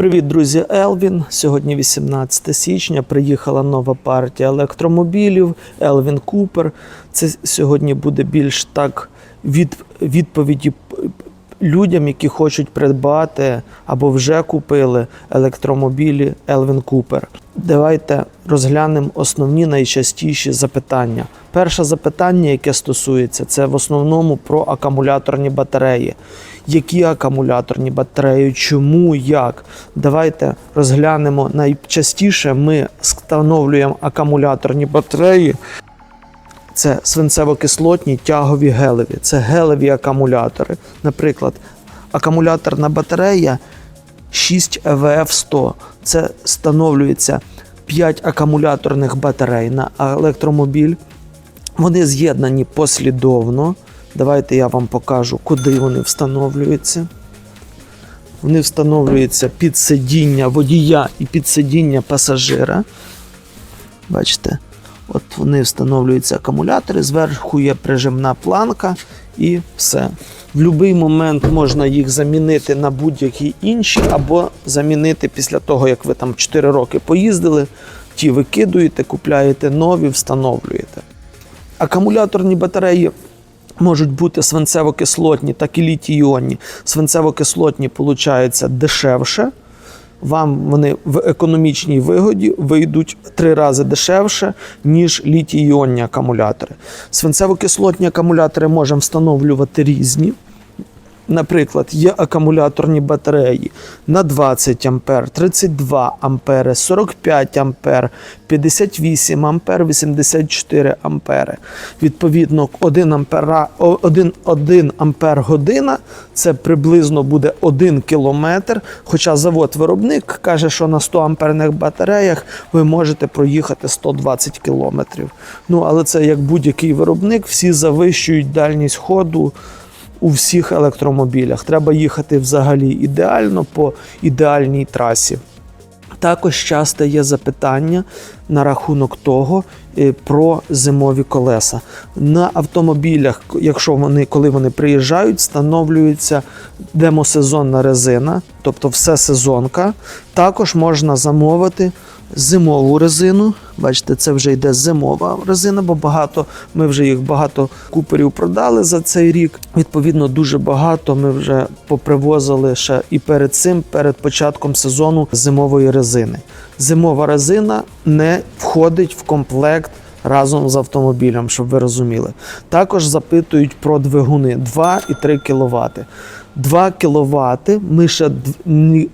Привіт, друзі, Елвін. Сьогодні 18 січня. Приїхала нова партія електромобілів Елвін Купер. Це сьогодні буде більш так від, відповіді людям, які хочуть придбати або вже купили електромобілі Елвін Купер. Давайте розглянемо основні найчастіші запитання. Перше запитання, яке стосується, це в основному про акумуляторні батареї. Які акумуляторні батареї, чому, як? Давайте розглянемо. Найчастіше ми встановлюємо акумуляторні батареї. Це свинцево-кислотні тягові гелеві. Це гелеві акумулятори. Наприклад, акумуляторна батарея 6 ЕВФ 100. Це встановлюється 5 акумуляторних батарей на електромобіль. Вони з'єднані послідовно. Давайте я вам покажу, куди вони встановлюються. Вони встановлюються під сидіння водія і під сидіння пасажира. Бачите, от вони встановлюються акумулятори, зверху є прижимна планка і все. В будь-який момент можна їх замінити на будь-які інші, або замінити після того, як ви там 4 роки поїздили, ті викидуєте, купляєте нові, встановлюєте. Акумуляторні батареї можуть бути свинцево-кислотні, так і літій-іонні. Свинцево-кислотні, получаються дешевше. Вам вони в економічній вигоді вийдуть три рази дешевше, ніж літій-іонні акумулятори. Свинцево-кислотні акумулятори можемо встановлювати різні. Наприклад, є акумуляторні батареї на 20 А, 32 А, 45 А, 58 А, 84 А. Відповідно, 1 ампера, 1, 1 ампер година це приблизно буде 1 кілометр. Хоча завод-виробник каже, що на 100 амперних батареях ви можете проїхати 120 кілометрів. Ну, але це як будь-який виробник, всі завищують дальність ходу у всіх електромобілях. Треба їхати взагалі ідеально по ідеальній трасі. Також часто є запитання на рахунок того е, про зимові колеса. На автомобілях, якщо вони, коли вони приїжджають, встановлюється демосезонна резина, тобто все сезонка. Також можна замовити зимову резину. Бачите, це вже йде зимова резина, бо багато ми вже їх багато куперів продали за цей рік. Відповідно, дуже багато ми вже попривозили ще і перед цим, перед початком сезону зимової резини. Зимова резина не входить в комплект. Разом з автомобілем, щоб ви розуміли. Також запитують про двигуни 2 і 3 кВт. 2 кВт ми ще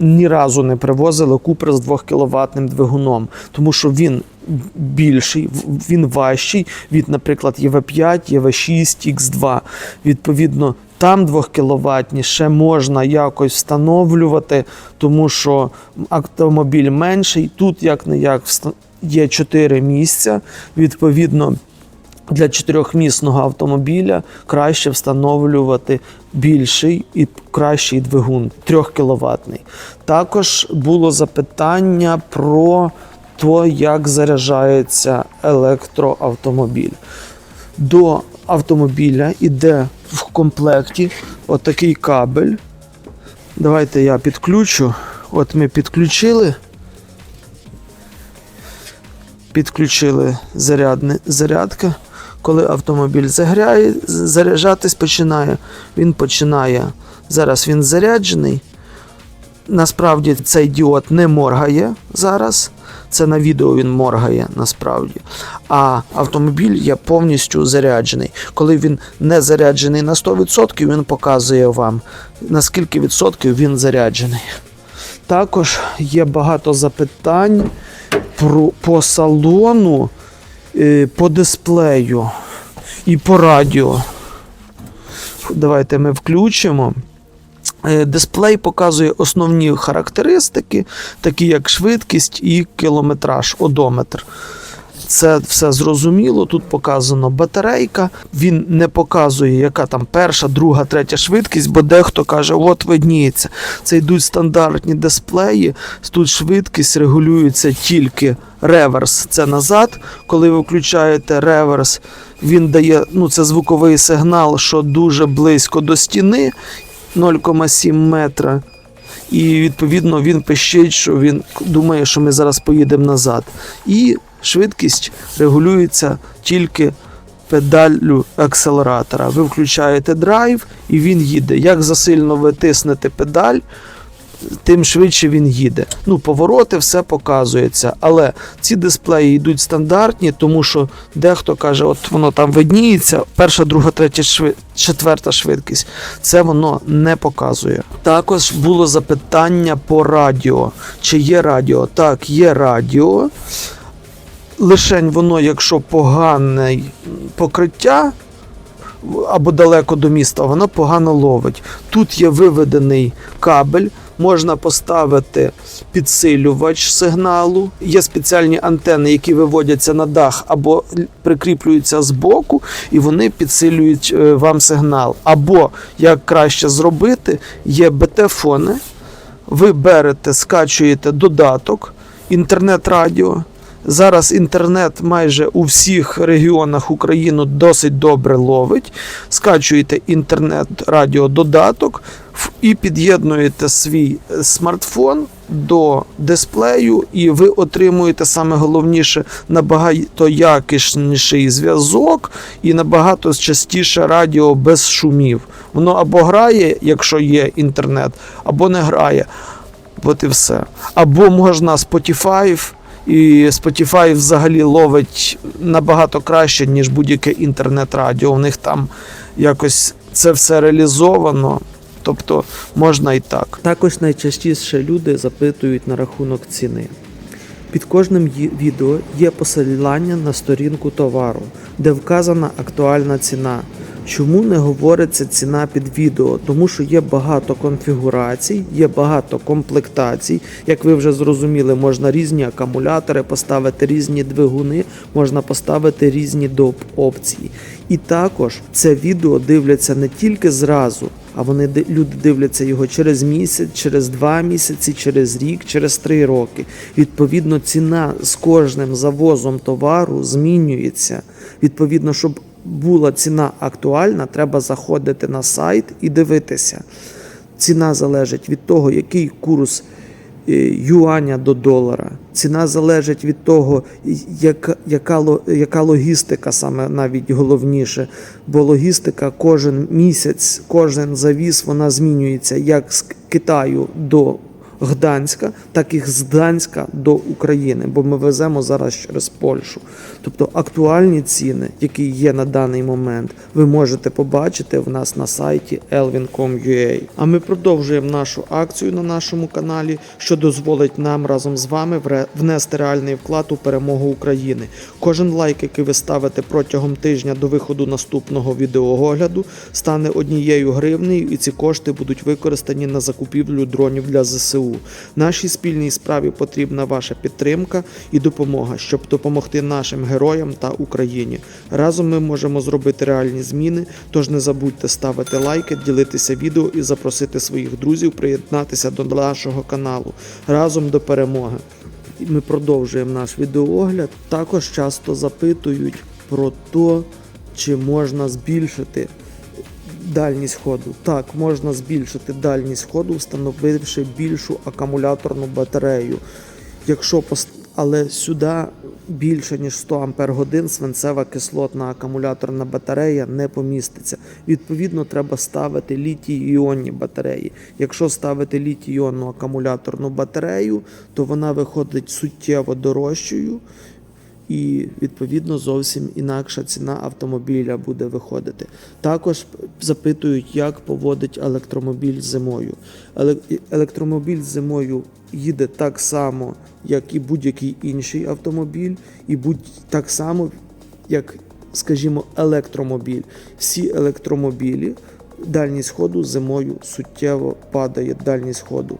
ні, разу не привозили купер з 2 кВт двигуном, тому що він більший, він важчий від, наприклад, ЄВ5, ЄВ6, Х2. Відповідно, там 2 кВт ще можна якось встановлювати, тому що автомобіль менший. Тут як не як є 4 місця. Відповідно, для чотирьохмісного автомобіля краще встановлювати більший і кращий двигун 3 кВт. Також було запитання про те, як заряджається електроавтомобіль. До автомобіля йде в комплекті отакий кабель. Давайте я підключу. От ми підключили. Підключили зарядне, зарядка. Коли автомобіль загряє, заряджатись починає, він починає. Зараз він заряджений. Насправді цей діод не моргає зараз. Це на відео він моргає насправді. А автомобіль є повністю заряджений. Коли він не заряджений на 100%, він показує вам, на скільки відсотків він заряджений. Також є багато запитань про, по салону, по дисплею і по радіо. Давайте ми включимо. Е, Дисплей показує основні характеристики, такі як швидкість і кілометраж, одометр. Це все зрозуміло. Тут показано батарейка. Він не показує, яка там перша, друга, третя швидкість, бо дехто каже, от видніється. Це йдуть стандартні дисплеї. Тут швидкість регулюється тільки реверс. Це назад. Коли ви включаєте реверс, він дає ну, це звуковий сигнал, що дуже близько до стіни 0,7 метра. і відповідно він пищить, що він думає, що ми зараз поїдемо назад. І швидкість регулюється тільки педаллю акселератора. Ви включаєте драйв і він їде. Як засильно ви тиснете педаль, тим швидше він їде. Ну, повороти, все показується. Але ці дисплеї йдуть стандартні, тому що дехто каже, от воно там видніється, перша, друга, третя, швид... четверта швидкість. Це воно не показує. Також було запитання по радіо. Чи є радіо? Так, є радіо. Лишень воно, якщо погане покриття або далеко до міста, воно погано ловить. Тут є виведений кабель, можна поставити підсилювач сигналу. Є спеціальні антени, які виводяться на дах або прикріплюються збоку, і вони підсилюють е, вам сигнал. Або як краще зробити, є БТ-фони. Ви берете, скачуєте додаток, інтернет-радіо. Зараз інтернет майже у всіх регіонах України досить добре ловить. Скачуєте інтернет-радіо додаток і під'єднуєте свій е, смартфон до дисплею, і ви отримуєте саме головніше набагато якісніший зв'язок і набагато частіше радіо без шумів. Воно або грає, якщо є інтернет, або не грає. От і все. Або можна Spotify, і Spotify взагалі ловить набагато краще, ніж будь-яке інтернет-радіо. У них там якось це все реалізовано. Тобто можна і так. Також найчастіше люди запитують на рахунок ціни. Під кожним відео є посилання на сторінку товару, де вказана актуальна ціна. Чому не говориться ціна під відео? Тому що є багато конфігурацій, є багато комплектацій. Як ви вже зрозуміли, можна різні акумулятори поставити, різні двигуни, можна поставити різні доп опції. І також це відео дивляться не тільки зразу, а вони люди дивляться його через місяць, через два місяці, через рік, через три роки. Відповідно, ціна з кожним завозом товару змінюється. Відповідно, щоб була ціна актуальна, треба заходити на сайт і дивитися. Ціна залежить від того, який курс е, юаня до долара. Ціна залежить від того, яка, яка, яка логістика саме навіть головніше. Бо логістика кожен місяць, кожен завіз вона змінюється як з Китаю до Гданська, так і з Гданська до України, бо ми веземо зараз через Польщу. Тобто актуальні ціни, які є на даний момент, ви можете побачити в нас на сайті elvin.com.ua. А ми продовжуємо нашу акцію на нашому каналі, що дозволить нам разом з вами внести реальний вклад у перемогу України. Кожен лайк, який ви ставите протягом тижня до виходу наступного відеоогляду, стане однією гривнею, і ці кошти будуть використані на закупівлю дронів для ЗСУ. Нашій спільній справі потрібна ваша підтримка і допомога, щоб допомогти нашим героям та Україні. Разом ми можемо зробити реальні зміни. Тож не забудьте ставити лайки, ділитися відео і запросити своїх друзів приєднатися до нашого каналу разом до перемоги. Ми продовжуємо наш відеоогляд. Також часто запитують про те, чи можна збільшити дальність ходу. Так, можна збільшити дальність ходу, встановивши більшу акумуляторну батарею. Якщо пос- але сюди більше ніж 100 Ампер свинцева кислотна акумуляторна батарея не поміститься. Відповідно, треба ставити літій-іонні батареї. Якщо ставити літій-іонну акумуляторну батарею, то вона виходить суттєво дорожчою і відповідно зовсім інакша ціна автомобіля буде виходити. Також запитують, як поводить електромобіль зимою. Еле- Електромобіль зимою їде так само, як і будь-який інший автомобіль, і будь так само, як, скажімо, електромобіль. Всі електромобілі дальність ходу зимою суттєво падає дальність ходу.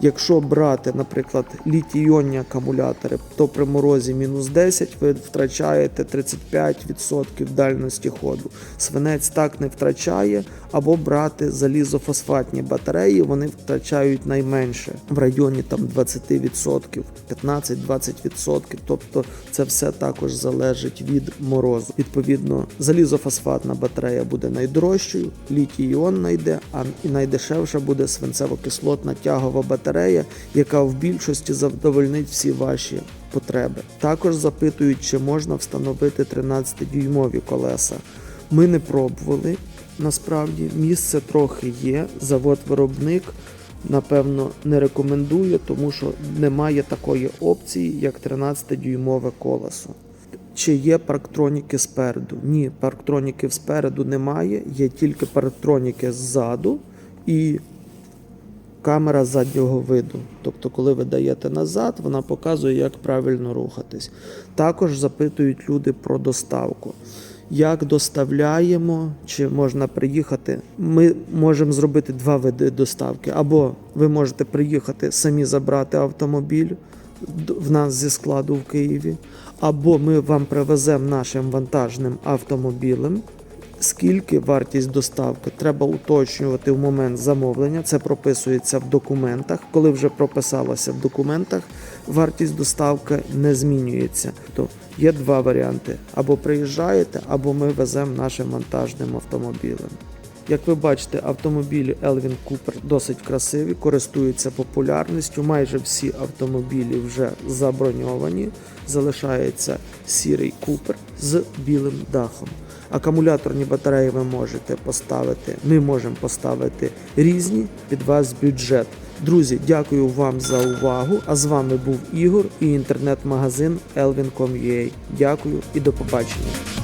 Якщо брати, наприклад, літій-іонні акумулятори, то при морозі мінус 10 ви втрачаєте 35% дальності ходу. Свинець так не втрачає, або брати залізофосфатні батареї, вони втрачають найменше в районі там 20%, 15-20%. Тобто це все також залежить від морозу. Відповідно, залізофосфатна батарея буде найдорожчою, літій іон найде, а і найдешевша буде свинцево-кислотна тягова батарея, яка в більшості задовольнить всі ваші потреби. Також запитують, чи можна встановити 13-дюймові колеса. Ми не пробували. Насправді місце трохи є. Завод-виробник напевно не рекомендує, тому що немає такої опції, як 13-дюймове колесо. Чи є парктроніки спереду? Ні, парктроніків спереду немає, є тільки парктроніки ззаду і камера заднього виду. Тобто, коли ви даєте назад, вона показує, як правильно рухатись. Також запитують люди про доставку. Як доставляємо, чи можна приїхати? Ми можемо зробити два види доставки. Або ви можете приїхати самі забрати автомобіль в нас зі складу в Києві, або ми вам привеземо нашим вантажним автомобілем. Скільки вартість доставки треба уточнювати в момент замовлення. Це прописується в документах. Коли вже прописалося в документах, вартість доставки не змінюється. То є два варіанти: або приїжджаєте, або ми веземо нашим вантажним автомобілем. Як ви бачите, автомобілі Elvin Cooper досить красиві, користуються популярністю. Майже всі автомобілі вже заброньовані. Залишається сірий Cooper з білим дахом. Акумуляторні батареї ви можете поставити. Ми можемо поставити різні під вас бюджет. Друзі, дякую вам за увагу. А з вами був Ігор і інтернет-магазин elvin.com.ua. Дякую і до побачення.